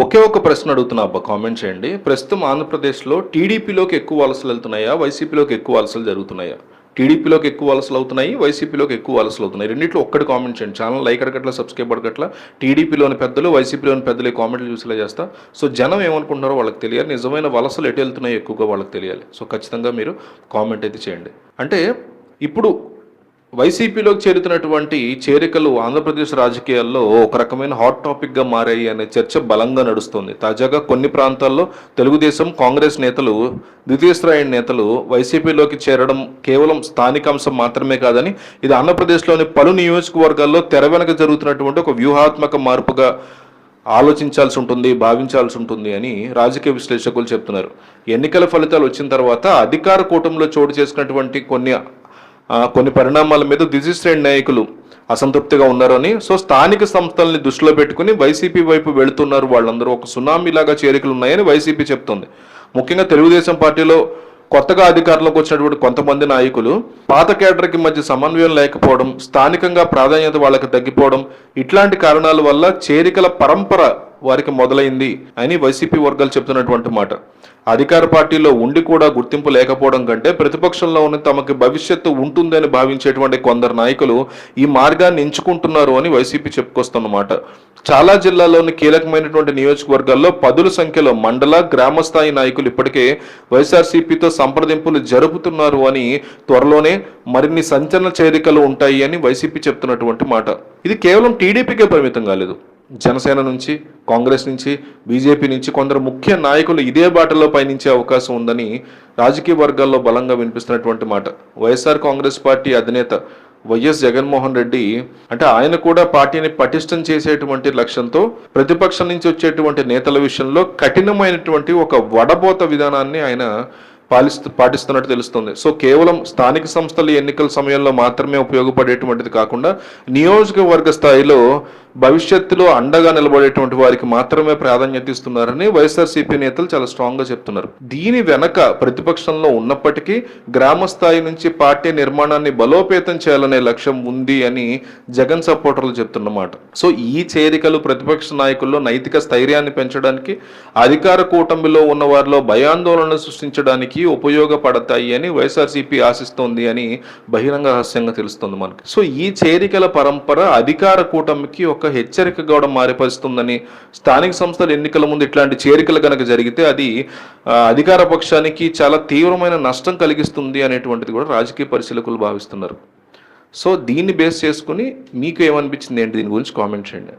ఒకే ఒక ప్రశ్న అడుగుతున్నా అబ్బా కామెంట్ చేయండి. ప్రస్తుతం ఆంధ్రప్రదేశ్లో టీడీపీలోకి ఎక్కువ వలసలు వెళ్తున్నాయా? వైసీపీలోకి ఎక్కువ వలసలు జరుగుతున్నాయా? టీడీపీలోకి ఎక్కువ వలసలు అవుతున్నాయి వైసీపీలోకి ఎక్కువ వలసలు అవుతున్నాయి. రెండింటిలో ఒక్కటి కామెంట్ చేయండి. ఛానల్ లైక్ అడగట్ల సబ్స్క్రైబ్ అడగట్ల. టీడీపీలోని పెద్దలు వైసీపీలోని పెద్దలు కామెంట్లు చూసేలా చేస్తా. సో జనం ఏమనుకుంటున్నారో వాళ్ళకి తెలియాలి. నిజమైన వలసలు ఎటు వెళ్తున్నాయో ఎక్కువగా వాళ్ళకి తెలియాలి. సో ఖచ్చితంగా మీరు కామెంట్ అయితే చేయండి. అంటే ఇప్పుడు వైసీపీలోకి చేరుతున్నటువంటి చేరికలు ఆంధ్రప్రదేశ్ రాజకీయాల్లో ఒక రకమైన హాట్ టాపిక్గా మారాయి అనే చర్చ బలంగా నడుస్తుంది. తాజాగా కొన్ని ప్రాంతాల్లో తెలుగుదేశం కాంగ్రెస్ నేతలు ద్వితీయ స్థాయి నేతలు వైసీపీలోకి చేరడం కేవలం స్థానిక అంశం మాత్రమే కాదని ఇది ఆంధ్రప్రదేశ్లోని పలు నియోజకవర్గాల్లో తెర వెనక జరుగుతున్నటువంటి ఒక వ్యూహాత్మక మార్పుగా ఆలోచించాల్సి ఉంటుంది భావించాల్సి ఉంటుంది అని రాజకీయ విశ్లేషకులు చెప్తున్నారు. ఎన్నికల ఫలితాలు వచ్చిన తర్వాత అధికార కూటమిలో చోటు చేసుకున్నటువంటి కొన్ని కొన్ని పరిణామాల మీద శ్రేణి నాయకులు అసంతృప్తిగా ఉన్నారని సో స్థానిక సంస్థల్ని దృష్టిలో పెట్టుకుని వైసీపీ వైపు వెళుతున్నారు వాళ్ళందరూ. ఒక సునామీలాగా చేరికలు ఉన్నాయని వైసీపీ చెప్తుంది. ముఖ్యంగా తెలుగుదేశం పార్టీలో కొత్తగా అధికారంలోకి వచ్చినటువంటి కొంతమంది నాయకులు పాత కేడర్కి మధ్య సమన్వయం లేకపోవడం స్థానికంగా ప్రాధాన్యత వాళ్ళకి తగ్గిపోవడం ఇట్లాంటి కారణాల వల్ల చేరికల పరంపర వారికి మొదలైంది అని వైసీపీ వర్గాలు చెప్తున్నటువంటి మాట. అధికార పార్టీలో ఉండి కూడా గుర్తింపు లేకపోవడం కంటే ప్రతిపక్షంలో ఉన్న తమకి భవిష్యత్తు ఉంటుందని భావించేటువంటి కొందరు నాయకులు ఈ మార్గాన్ని ఎంచుకుంటున్నారు అని వైసీపీ చెప్పుకొస్తున్నమాట చాలా జిల్లాల్లోని కీలకమైనటువంటి నియోజకవర్గాల్లో పదుల సంఖ్యలో మండల గ్రామ స్థాయి నాయకులు ఇప్పటికే వైఎస్ఆర్సీపీతో సంప్రదింపులు జరుపుతున్నారు అని త్వరలోనే మరిన్ని సంచలన చేరికలు ఉంటాయి అని వైసీపీ చెప్తున్నటువంటి మాట. ఇది కేవలం టీడీపీకే పరిమితం కాలేదు. జనసేన నుంచి కాంగ్రెస్ నుంచి బీజేపీ నుంచి కొందరు ముఖ్య నాయకులు ఇదే బాటలో పయనించే అవకాశం ఉందని రాజకీయ వర్గాల్లో బలంగా వినిపిస్తున్నటువంటి మాట. వైఎస్ఆర్ కాంగ్రెస్ పార్టీ అధినేత వైఎస్ జగన్మోహన్ రెడ్డి అంటే ఆయన కూడా పార్టీని పటిష్టం చేసేటువంటి లక్ష్యంతో ప్రతిపక్షం నుంచి వచ్చేటువంటి నేతల విషయంలో కఠినమైనటువంటి ఒక వడబోత విధానాన్ని ఆయన పాలిస్తూ పాటిస్తున్నట్టు తెలుస్తుంది. సో కేవలం స్థానిక సంస్థల ఎన్నికల సమయంలో మాత్రమే ఉపయోగపడేటువంటిది కాకుండా నియోజకవర్గ స్థాయిలో భవిష్యత్తులో అండగా నిలబడేటువంటి వారికి మాత్రమే ప్రాధాన్యత ఇస్తున్నారని వైఎస్ఆర్సీపీ నేతలు చాలా స్ట్రాంగ్గా చెప్తున్నారు. దీని వెనక ప్రతిపక్షంలో ఉన్నప్పటికీ గ్రామ స్థాయి నుంచి పార్టీ నిర్మాణాన్ని బలోపేతం చేయాలనే లక్ష్యం ఉంది అని జగన్ సపోర్టర్లు చెప్తున్నమాట. సో ఈ చేరికలు ప్రతిపక్ష నాయకుల్లో నైతిక స్థైర్యాన్ని పెంచడానికి అధికార కూటమిలో ఉన్న వారిలో భయాందోళన సృష్టించడానికి ఉపయోగపడతాయి అని వైఎస్ఆర్సీపీ ఆశిస్తోంది అని బహిరంగ రహస్యంగా తెలుస్తుంది మనకి. సో ఈ చేరికల పరంపర అధికార కూటమికి ఒక హెచ్చరిక కూడా మారిపరుస్తుందని స్థానిక సంస్థల ఎన్నికల ముందు ఇట్లాంటి చేరికలు కనుక జరిగితే అది అధికార పక్షానికి చాలా తీవ్రమైన నష్టం కలిగిస్తుంది అనేటువంటిది కూడా రాజకీయ పరిశీలకులు భావిస్తున్నారు. సో దీన్ని బేస్ చేసుకుని మీకు ఏమనిపించింది ఏంటి? దీని గురించి కామెంట్ చేయండి.